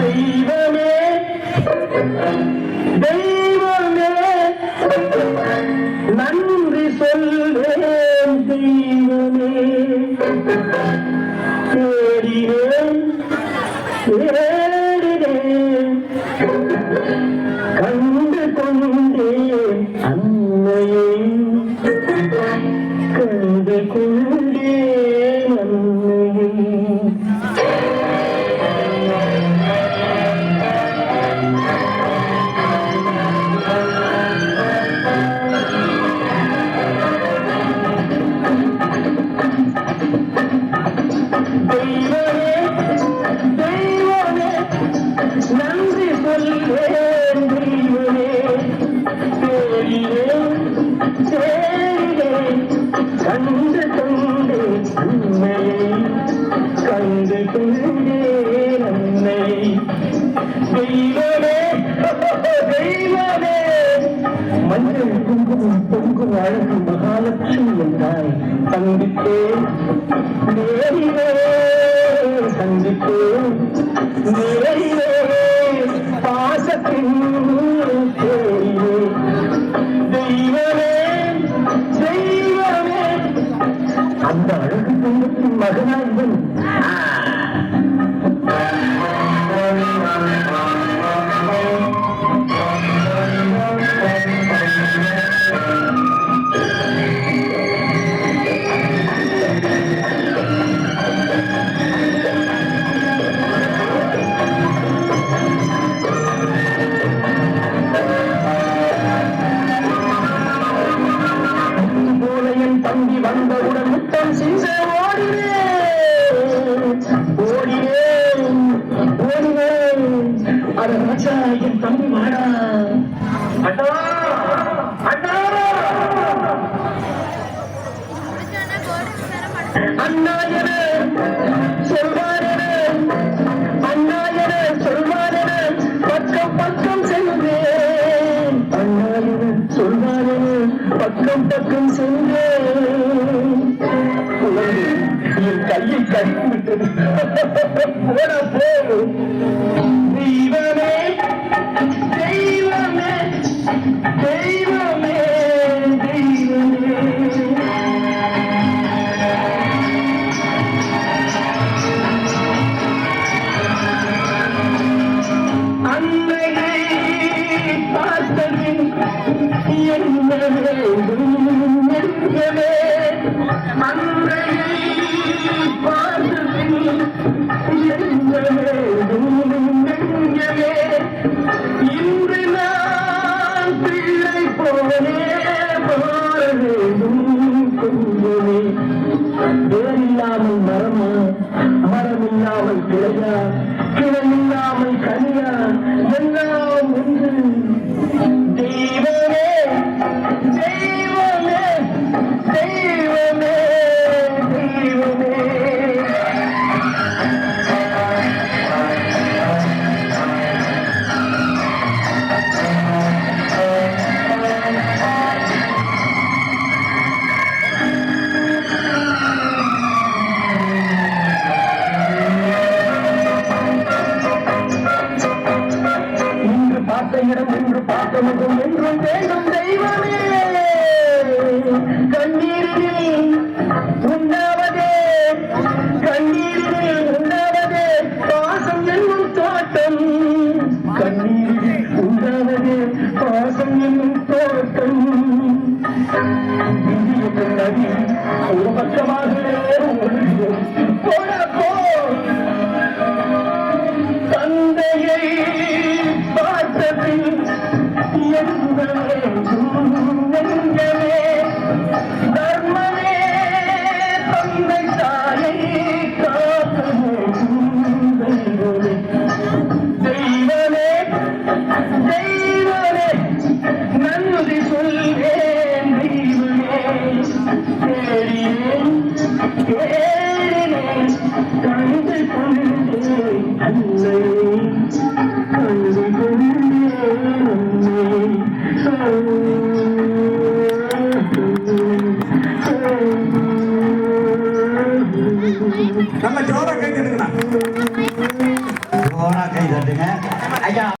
தெய்வமே தெய்வமே நன்றி சொல்வேன் தெய்வமே. தேடினேன் தெய்வமே தெய்வமே நன்றி சொல்வேன் தெய்வமே தேடினேன் தேடினேன் கண்டு கொண்டேன் அன்னையை கண்டு கொண்டேன் அன்னையை தெய்வமே தெய்வமே மஞ்சள் குங்குமம் பொங்கும் அழகு மகாலட்சுமி என்றாய். சந்தித்தேன் நேரிலே சந்தித்தேன் நேரிலே பாசத்தின் தேரிலே தெய்வமே தெய்வமே அந்த அழகு தெய்வத்தின் மகனாய்வன் அண்ணா என சொல்வாரென அண்ணா பக்கம் பக்கம் சென்றேன் அண்ணா என பக்கம் பக்கம் சென்றேன் என் கையை கடித்து விட்டது. போன போ মনে মনে